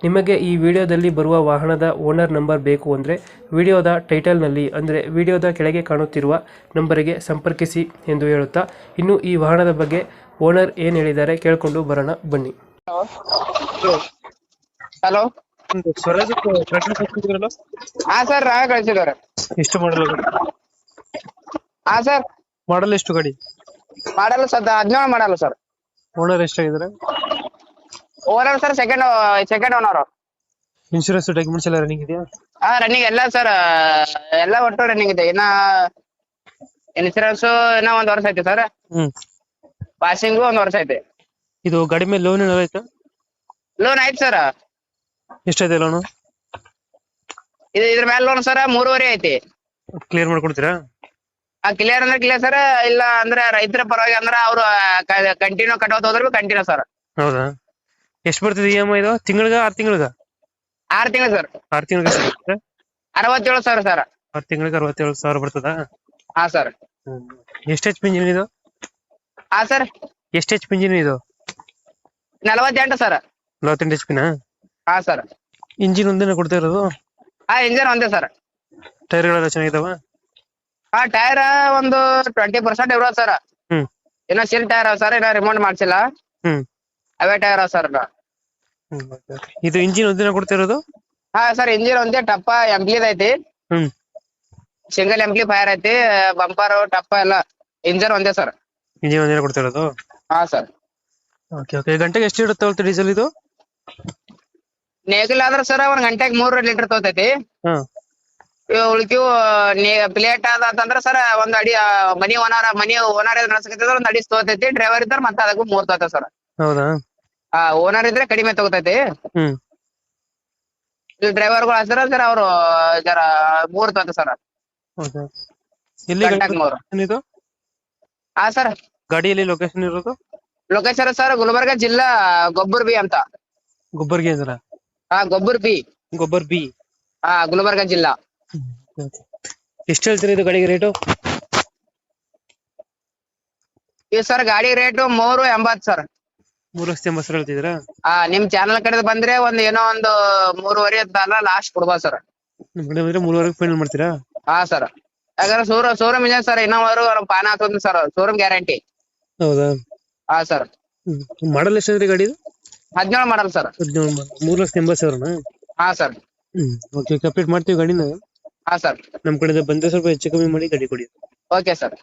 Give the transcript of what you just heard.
ನಿಮಗೆ ಈ ವಿಡಿಯೋದಲ್ಲಿ ಬರುವ ವಾಹನದ ಓನರ್ ನಂಬರ್ ಬೇಕು ಅಂದರೆ ವಿಡಿಯೋದ ಟೈಟಲ್ನಲ್ಲಿ ಅಂದರೆ ವಿಡಿಯೋದ ಕೆಳಗೆ ಕಾಣುತ್ತಿರುವ ನಂಬರಿಗೆ ಸಂಪರ್ಕಿಸಿ ಎಂದು ಹೇಳುತ್ತಾ ಇನ್ನು ಈ ವಾಹನದ ಬಗ್ಗೆ ಓನರ್ ಏನು ಹೇಳಿದ್ದಾರೆ ಕೇಳಿಕೊಂಡು ಬರೋಣ ಬನ್ನಿ. ಹಲೋ? ಸ್ವರಾಜ್ ಹಾ ಸರ್ ನಾವೇ ಕಳ್ಸಿದವ್ರೆ ಎಷ್ಟು ಮಾಡಲ್ ಹಾ ಸರ್. ಮಾಡಲ್ ಎಷ್ಟು ಗಾಡಿ? ಮಾಡಲ್ಲ ಸರ್ ಹದಿನೇಳು ಮಾಡಲ್ಲ sir. Owner ಎಷ್ಟಾಗಿದ್ದಾರೆ? Owner sir second second owner insurance documents ಎಲ್ಲ ರನ್ನಿಂಗ್ ಇದೆಯಾ? ಹಾ ರನ್ನಿಂಗ್ ಎಲ್ಲ ಸರ್ ಎಲ್ಲ ಒಟ್ಟು ರನ್ನಿಂಗ್ ಇದೆ. ಇನ್ನ ಇನ್ಶೂರೆನ್ಸ್ ಇನ್ನ ಒಂದ್ ವರ್ಷ ಐತಿ ಸರ್ ಹ್ಮ್. ಪಾಸಿಂಗು ಒಂದ್ ವರ್ಷ ಐತಿ ಇದು ಗಾಡಿ ಮೇಲೆ ಲೋನ್ ಏನಾರ ಆಯ್ತಾ? ಲೋನ್ ಐತಿ ಸರ್ ಎಷ್ಟಾಯ್ತು ಲೋನು ಇದು ಇದ್ರ ಮೇಲೆ ಲೋನ್ ಸರ್ ಮೂರುವರೆ ಐತಿ. ಕ್ಲಿಯರ್ ಮಾಡ್ಕೊಡ್ತೀರಾ? ಆ ಕ್ಲಿಯರ್ ಅಂದ್ರೆ ಕ್ಲಿಯರ್ ಸರ್ ಇಲ್ಲ ಅಂದ್ರೆ ರೈತರ ಪರವಾಗಿ ಅಂದ್ರೆ ಅವ್ರು ಕಂಟಿನ್ಯೂ ಕಟ್ಟೋದ್ ಹೋದ್ರೆ ಕಂಟಿನ್ಯೂ ಸರ್ ಹೌದಾ? ಎಷ್ಟು ಬರ್ತದೆ ಇ ಎಂ ಐ ಇದು? ತಿಂಗಳಿಗೆ ಆರು ತಿಂಗಳಿಗೆ? ಆರ್ ತಿಂಗಳು ಸರ್. ಆರು ತಿಂಗಳಿಗೆ ಅರವತ್ತೇಳು ಸಾವಿರ ಸರ್. ಆರು ತಿಂಗಳಿಗೆ ಅರವತ್ತೇಳು ಸಾವಿರ ಬರ್ತದ? ಹಾ ಸರ್. ಎಷ್ಟು ಎಚ್ ಪಿ ಇಂಜಿನ್ ಇದು? ಹಾ ಸರ್. ಎಷ್ಟು ಎಚ್ ಪಿ ಇಂಜಿನ್ ಇದು? ನಲವತ್ತೆಂಟು ಸರ್. ನಲವತ್ತೆಂಟು ಎಚ್ ಪಿನ? ಹಾ ಸರ್. ಇಂಜಿನ್ ಒಂದಿನ ಕೊಡ್ತಾ ಇರೋದು? ಹಾ ಇಂಜಿನ್ ಒಂದೇ ಸರ್. ಟೈರ್ಗಳೆಲ್ಲ ಚೆನ್ನಾಗಿದಾವ? ಹಾ ಟೈರ್ ಒಂದು ಟ್ವೆಂಟಿ ಪರ್ಸೆಂಟ್ ಇರೋದು ಸರ್. ಹ್ಮ್. ಇನ್ನ ಸಿಲ್ ಟೈರ್ ಸರ್ ಇನ್ನ ರಿಮೋಟ್ ಮಾಡ್ಸಿಲ್ಲ. ಹ್ಮ್. ಅವೇ ಟೈರ್ ಸರ್. okay, okay. ಇದು ಇಂಜಿನ್ ಒಂದಿನ ಕೊಡ್ತಿರೋದು? ಹಾ ಸರ್ ಇಂಜಿನ್ ಒಂದೇ ಟಪ್ಪ ಎಂಪ್ಲಿದ್ ಐತಿ. ಹ್ಮ್. ಸಿಂಗಲ್ ಎಂಪ್ಲಿ ಫೈರ್ ಐತಿ ಬಂಪರ್ ಟಪ್ಪ ಎಲ್ಲ ಇಂಜಿನ್ ಒಂದೇ ಸರ್. ಇಂಜಿನ್ ಒಂದಿನ ಕೊಡ್ತಿರೋದು? ಹಾ ಸರ್. Okay okay. ಗಂಟೆಗೆ ಎಷ್ಟು ಇರುತ್ತೆ ತಗೊಳ್ತೀವಿ ಡೀಸೆಲ್ ಇದು? ನೇಗಿಲ್ ಆದ್ರೆ ಸರ್ ಒಂದ್ ಗಂಟೆಗೆ ಮೂರು ಲೀಟರ್ ತಗೋತೈತಿ ಹಾ. ಉಳ್ಕಿವು ಪ್ಲೇಟ್ ಆದ ಅಂತಂದ್ರ ಸರ್ ಒಂದ್ ಅಡಿ ಮನಿ ಓನರ್ ಮನಿ ಓನರ್ ನಡ್ಸಕತ್ತಿದ್ರ ಒಂದ್ ಅಡಿ ತೋತೈತಿ. ಡ್ರೈವರ್ ಇದ್ರ ಮತ್ತೆ ಅದಕ್ಕೂ ಮೂರ್ ತೋತ ಸರ್. ಹೌದಾ? ಆ ಓನರ್ ಇದ್ರೆ ಕಡಿಮೆ ತಗೋತೈತಿ. ಹ್ಮ್. ಇಲ್ಲಿ ಡ್ರೈವರ್ಗಳು ಹಚ್ಚಿರ ಸರ್ ಅವ್ರು ಜರ ಮೂರ್ ತಗೋತ ಸರ್ ಓಕೆ ಗಂಟೆಗ್ ಮೂರು. ಹಾ ಸರ್ ಗಾಡಿಯಲ್ಲಿ ಲೊಕೇಶನ್ ಇರೋದು? ಲೊಕೇಶನ್ ಸರ್ ಗುಲ್ಬರ್ಗ ಜಿಲ್ಲಾ ಗೊಬ್ಬರ್ ಬಿ ಅಂತ. ಗೊಬ್ಬರ್ಗೆ ಸರ್ ಹಾ ಗೊಬ್ಬರ್ ಬಿ. ಗೊಬ್ಬರ್ ಬಿ. ಹಾ ಗುಲ್ಬರ್ಗ ಜಿಲ್ಲಾ. ಎಷ್ಟು ಹೇಳ್ತೀರಿ ಇದು ಗಾಡಿಗೆ ರೇಟು ಈ ಸರ್ ಗಾಡಿ ರೇಟು ಮೂರು ಎಂಬತ್ ಸರ್ ಮೂರು ಲಕ್ಷದ ಎಂಬತ್ತು ಹೇಳ್ತಿದ್ದೀರಾ? ಆ ನಿಮ್ ಚಾನಲ್ ಕಡೆ ಬಂದ್ರೆ ಒಂದ್ ಏನೋ ಒಂದು ಮೂರುವರೆ ಅಂತಲ್ಲ ಲಾಸ್ಟ್ ಕೊಡ್ಬೋದು ಸರ್ ನಿಮ್ ಕಡೆ ಬಂದ್ರೆ ಮೂರುವರೆಗೆ ಫೈನಲ್ ಮಾಡ್ತೀರಾ? ಹಾ ಸರ್ ಯಾಕಂದ್ರೆ ಸೂರ ಶೋರೂಮ್ ಇದೆ ಸರ್ ಇನ್ನೊಂದು ಪಾನ ಹಾಕೋದ್ ಸರ್ ಶೋರೂಮ್ ಗ್ಯಾರಂಟಿ ಹೌದಾ? ಹಾ ಸರ್ ಮಾಡಲ್ ಎಷ್ಟಾದ್ರಿ ಗಾಡಿ ಹದಿನೇಳು ಮಾಡಲ್ ಸರ್ ಹದಿನೇಳು ಮೂರು ಲಕ್ಷದ ಎಂಬತ್ತು ಸಾವಿರನಾ? ಹಾ ಸರ್ ಹ್ಮ್. ಓಕೆ ಕಂಪ್ಲೀಟ್ ಮಾಡ್ತೀವಿ ಗಾಡಿನ. ಹಾ ಸರ್ ನಮ್ ಕಡೆ ಬಂದ್ರೆ ಸ್ವಲ್ಪ ಹೆಚ್ಚು ಕಮ್ಮಿ ಮಾಡಿ ಗಾಡಿ ಕೊಡಿ. Okay sir